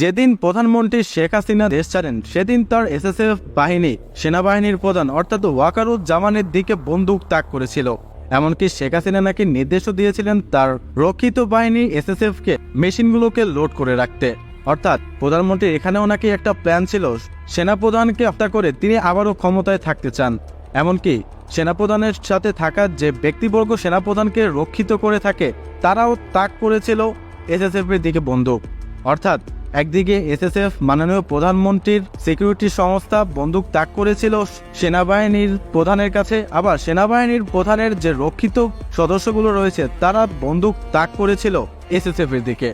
যেদিন প্রধানমন্ত্রী শেখ হাসিনা দেশ ছাড়েন, সেদিন তার এসএসএফ বাহিনী, সেনাবাহিনীর প্রধান, অর্থাৎ ওয়াকারুজ্জামানের দিকে বন্দুক তাক করেছিল। এমনকি শেখ হাসিনা নাকি নির্দেশও দিয়েছিলেন তার রক্ষিত বাহিনী এসএসএফকে মেশিনগুলোকে লোড করে রাখতে। অর্থাৎ প্রধানমন্ত্রী এখানেও নাকি একটা প্ল্যান ছিল, সেনাপ্রধানকে হত্যা করে তিনি আবারও ক্ষমতায় থাকতে চান। এমনকি সেনাপ্রধানের সাথে থাকা যে ব্যক্তিবর্গ সেনাপ্রধানকে রক্ষিত করে থাকে, তারাও তাক করেছিল এসএসএফ এর দিকে বন্দুক। অর্থাৎ একদিকে এসএসএফ মাননীয় প্রধানমন্ত্রীর সিকিউরিটি সংস্থা বন্দুক তাক করেছিল সেনাবাহিনীর প্রধানের কাছে, আবার সেনাবাহিনীর প্রধানের যে রক্ষিত সদস্যগুলো রয়েছে, তারা বন্দুক তাক করেছিল এসএসএফ এর দিকে।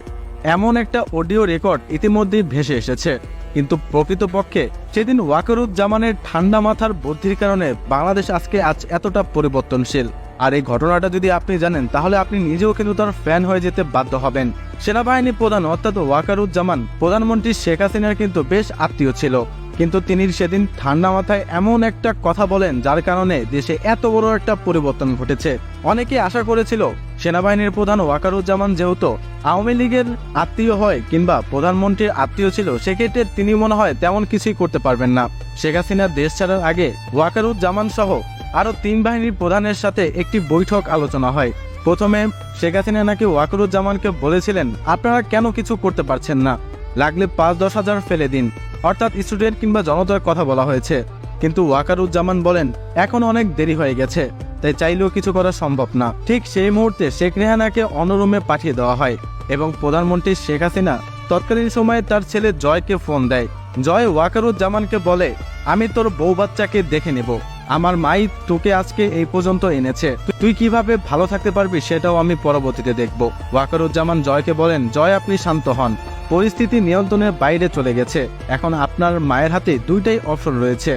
এমন একটা অডিও রেকর্ড ইতিমধ্যেই ভেসে এসেছে। কিন্তু প্রকৃতপক্ষে সেদিন ওয়াকারুজ্জামানের ঠান্ডা মাথার বুদ্ধির কারণে বাংলাদেশ আজকে আজ এতটা পরিবর্তনশীল। আর এই ঘটনাটা যদি আপনি জানেন, তাহলে আপনি নিজেও কিন্তু তার ফ্যান হয়ে যেতে বাধ্য হবেন। সেনাবাহিনী প্রধান অর্থাৎ ওয়াকারুজ্জামান, প্রধানমন্ত্রী শেখ হাসিনার কিন্তু বেশ আত্মীয় ছিল। কিন্তু তিনি সেদিন ঠান্ডা মাথায় এমন একটা কথা বলেন, যার কারণে দেশে এত বড় একটা পরিবর্তন ঘটেছে। অনেকে আশা করেছিল, সেনাবাহিনীর প্রধান ওয়াকারুজ্জামান যেহেতু আওয়ামী লীগের আত্মীয় হয় কিংবা প্রধানমন্ত্রীর আত্মীয় ছিল, সেক্ষেত্রে তিনি মনে হয় তেমন কিছুই করতে পারবেন না। শেখ হাসিনা দেশ ছাড়ার আগে ওয়াকারুজ্জামান সহ আরও তিন বাহিনীর প্রধানের সাথে একটি বৈঠক আলোচনা হয়। প্রথমে শেখ হাসিনা নাকি ওয়াকারুজ্জামানকে বলেছিলেন, আপনারা কেন কিছু করতে পারছেন না? লাগলে পাঁচ দশ হাজার ফেলে দিন। অর্থাৎ স্টুডেন্ট কিংবা জনতার কথা বলা হয়েছে। কিন্তু ওয়াকারুজ্জামান বলেন, এখন অনেক দেরি হয়ে গেছে, তাই চাইলেও কিছু করা সম্ভব না। ঠিক সেই মুহূর্তে শেখ রেহানাকে অনরুমে পাঠিয়ে দেওয়া হয় এবং প্রধানমন্ত্রী শেখ হাসিনা তৎকালীন সময়ে তার ছেলে জয়কে ফোন দেয়। জয় ওয়াকারুজ্জামানকে বলে, আমি তোর বউ বাচ্চাকে দেখে নেব। আমার মাই তোকে আজকে এই পর্যন্ত এনেছে। তুই কীভাবে ভালো থাকতে পারবি সেটাও আমি পরবর্তীতে দেখব। ওয়াকারুজ্জামান জয়কে বলেন, জয়, আপনি শান্ত হন। পরিস্থিতি নিয়ন্ত্রণের বাইরে চলে গেছে। এখন আপনার মায়ের হাতে দুইটাই অপশন রয়েছে।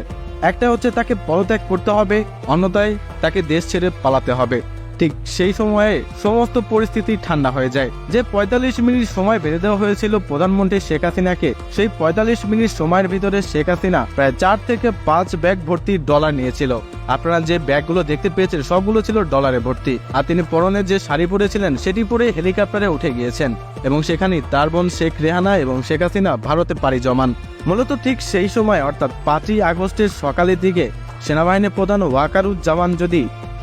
একটা হচ্ছে তাকে পদত্যাগ করতে হবে অন্যতায় তাকে দেশ ছেড়ে পালাতে হবে। ঠিক সেই সময়ে সমস্ত পরিস্থিতি ঠান্ডা হয়ে যায়। যে পঁয়তাল্লিশ মিনিট সময় বেঁধে দেওয়া হয়েছিল প্রধানমন্ত্রী শেখ হাসিনাকে, সেই পঁয়তাল্লিশ মিনিট সময়ের ভিতরে শেখ হাসিনা প্রায় চার থেকে পাঁচ ব্যাগ ভর্তি ডলার নিয়েছিল। আপনারা যে ব্যাগগুলো দেখতে পেয়েছেন, সবগুলো ছিল ডলারে ভর্তি। আর তিনি পরনে যে শাড়ি পরেছিলেন, সেটি পরে হেলিকপ্টারে উঠে গিয়েছেন। এবং সেখানে তার বোন শেখ রেহানা এবং শেখ হাসিনা ভারতে পাড়ি জমান। মূলত ঠিক সেই সময়, অর্থাৎ পাঁচই আগস্টের সকালের দিকে সেনাবাহিনী প্রধান ওয়াকারুজ্জামান যদি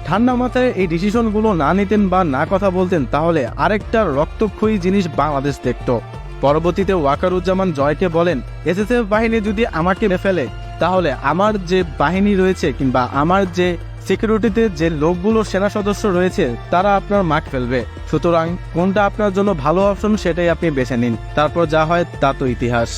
ঠান্ডা মাথায় এই ডিসিশনগুলো না নিতেন বা না কথা বলতেন, তাহলে আরেকটা রক্তক্ষয়ী জিনিস বাংলাদেশ দেখত। পরবর্তীতে ওয়াকারুজ্জামান জয়কে বলেন, এসএসএফ বাহিনী যদি আমাকে ফেলে, তাহলে আমার যে বাহিনী রয়েছে কিংবা আমার যে সিকিউরিটিতে যে লোকগুলো সেনা সদস্য রয়েছে, তারা আপনার মাঠ ফেলবে। সুতরাং কোনটা আপনার জন্য ভালো অপশন সেটাই আপনি বেছে নিন। তারপর যা হয় তা তো ইতিহাস।